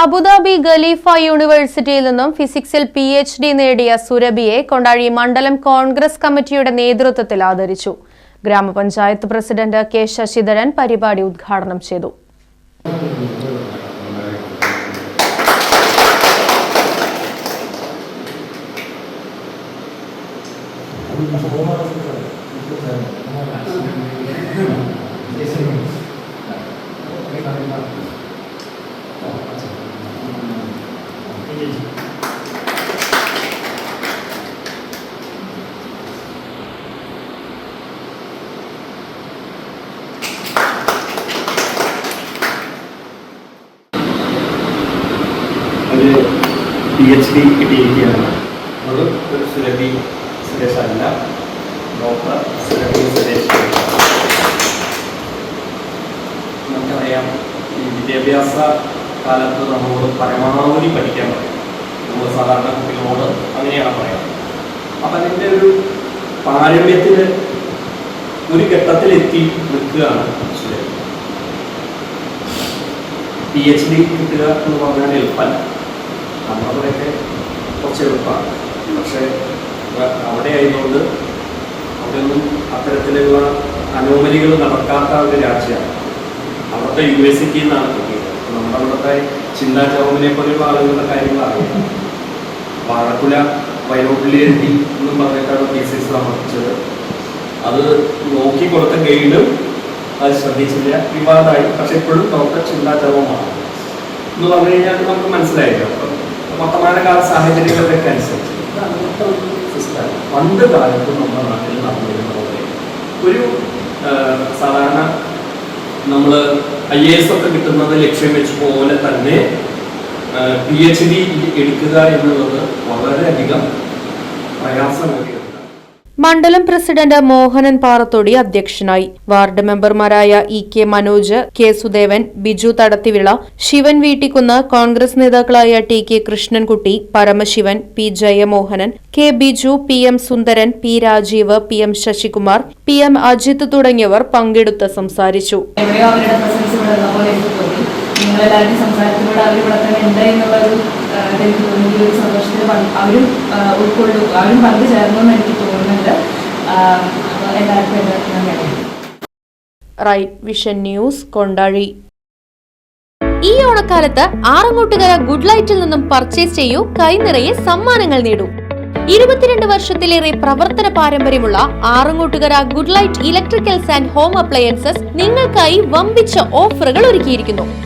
Abu Dhabi Khalifa യൂണിവേഴ്സിറ്റിയിൽ നിന്നും ഫിസിക്സിൽ P H D നേടിയ സുരഭിയെ കൊണ്ടാഴി മണ്ഡലം കോൺഗ്രസ് കമ്മിറ്റിയുടെ നേതൃത്വത്തിൽ ആദരിച്ചു. ഗ്രാമപഞ്ചായത്ത് പ്രസിഡന്റ് കെ ശശിധരൻ പരിപാടി ഉദ്ഘാടനം ചെയ്തു. ഒരു പി എച്ച് ഡി കിട്ടിയിരിക്കുകയാണ്. അത് ഒരു സുരഭി സുരേഷ് അല്ല. ഡോക്ടർ സുരഭി സുരേഷ്. നമുക്കറിയാം ഈ വിദ്യാഭ്യാസ കാലത്ത് നമ്മളോട് പരമാവധി പഠിക്കാൻ പറയും. നമ്മൾ സാധാരണ കുട്ടികളോട് അങ്ങനെയാണ് പറയാം അപ്പം അതിന്റെ ഒരു പാരമ്യത്തിൽ ഒരു ഘട്ടത്തിലെത്തി നിൽക്കുകയാണ് സുരേഷ് പി എച്ച് ഡി കിട്ടുക എന്ന് പറഞ്ഞാൽ എളുപ്പമല്ല. നമ്മളവിടെയൊക്കെ കുറച്ച് എളുപ്പമാണ്. പക്ഷേ അവിടെ ആയതുകൊണ്ട് അവിടെയൊന്നും അത്തരത്തിലുള്ള അനോമലികൾ നടക്കാത്ത ഒരു രാജ്യമാണ്. അവിടുത്തെ യു എസ് സിക്ക് നിന്നാണ് കിട്ടിയത് നമ്മുടെ അവിടുത്തെ ചിന്താ ചൗമിനെ പോലെയുള്ള ആളുകളുടെ കാര്യങ്ങൾ അറിയാം. വാഴക്കുല വയലോട്ടിൽ എഴുതി എന്നും പറഞ്ഞിട്ടാണ് തീസിസ് സമർപ്പിച്ചത് അത് നോക്കി കൊടുത്ത ഗൈഡും അത് ശ്രദ്ധിച്ചില്ല. വിവാദമായി. പക്ഷെ ഇപ്പോഴും ഡോക്ടർ ചിന്താ ചർമ്മമാണ് എന്ന് പറഞ്ഞു കഴിഞ്ഞാൽ നമുക്ക് മനസ്സിലായല്ലോ. വർത്തമാനകാല സാഹചര്യങ്ങളിലൊക്കെ അനുസരിച്ച്. പണ്ട് കാലത്ത് നമ്മുടെ നാട്ടിൽ നടന്നിരുന്ന പോലെ ഒരു സാധാരണ നമ്മൾ ഐ എ എസ് ഒക്കെ കിട്ടുന്നത് ലക്ഷ്യം വെച്ച് പോലെ തന്നെ പി എച്ച് ഡി എടുക്കുക എന്നുള്ളത് വളരെയധികം പ്രയാസമേറിയതാണ് മണ്ഡലം പ്രസിഡന്റ് മോഹനൻ പാറത്തോടി അധ്യക്ഷനായി. വാർഡ് മെമ്പർമാരായ E K Manoj K Sudevan Biju Thadathivila Shivan Veettikkunnu Congress നേതാക്കളായ T K Krishnankutty Paramasivan P Jayamohanan K Biju P M Sundaran P Rajeev P M Sasikumar P M Ajith തുടങ്ങിയവർ പങ്കെടുത്ത് സംസാരിച്ചു. നിങ്ങളെല്ലാവരും ആ, തോന്നുന്നു തോന്നി ഈ ഒരു സന്തോഷത്തിൽ അവരും ഉൾക്കൊള്ളു അവരും പങ്കുചേർന്നു എന്ന് എനിക്ക് തോന്നുന്നുണ്ട്. എല്ലാവർക്കും എന്റെ റൈറ്റ് വിഷൻ ന്യൂസ് കൊണ്ടാഴി. ഈ ഓണക്കാലത്ത് ആറങ്ങോട്ടുകര ഗുഡ് ലൈറ്റിൽ നിന്നും പർച്ചേസ് ചെയ്യൂ കൈനിറയെ സമ്മാനങ്ങൾ നേടൂ. ഇരുപത്തിരണ്ട് വർഷത്തിലേറെ പ്രവർത്തന പാരമ്പര്യമുള്ള Arangottukara good light electricals and home appliances നിങ്ങൾക്കായി വമ്പിച്ച ഓഫറുകൾ ഒരുക്കിയിരിക്കുന്നു.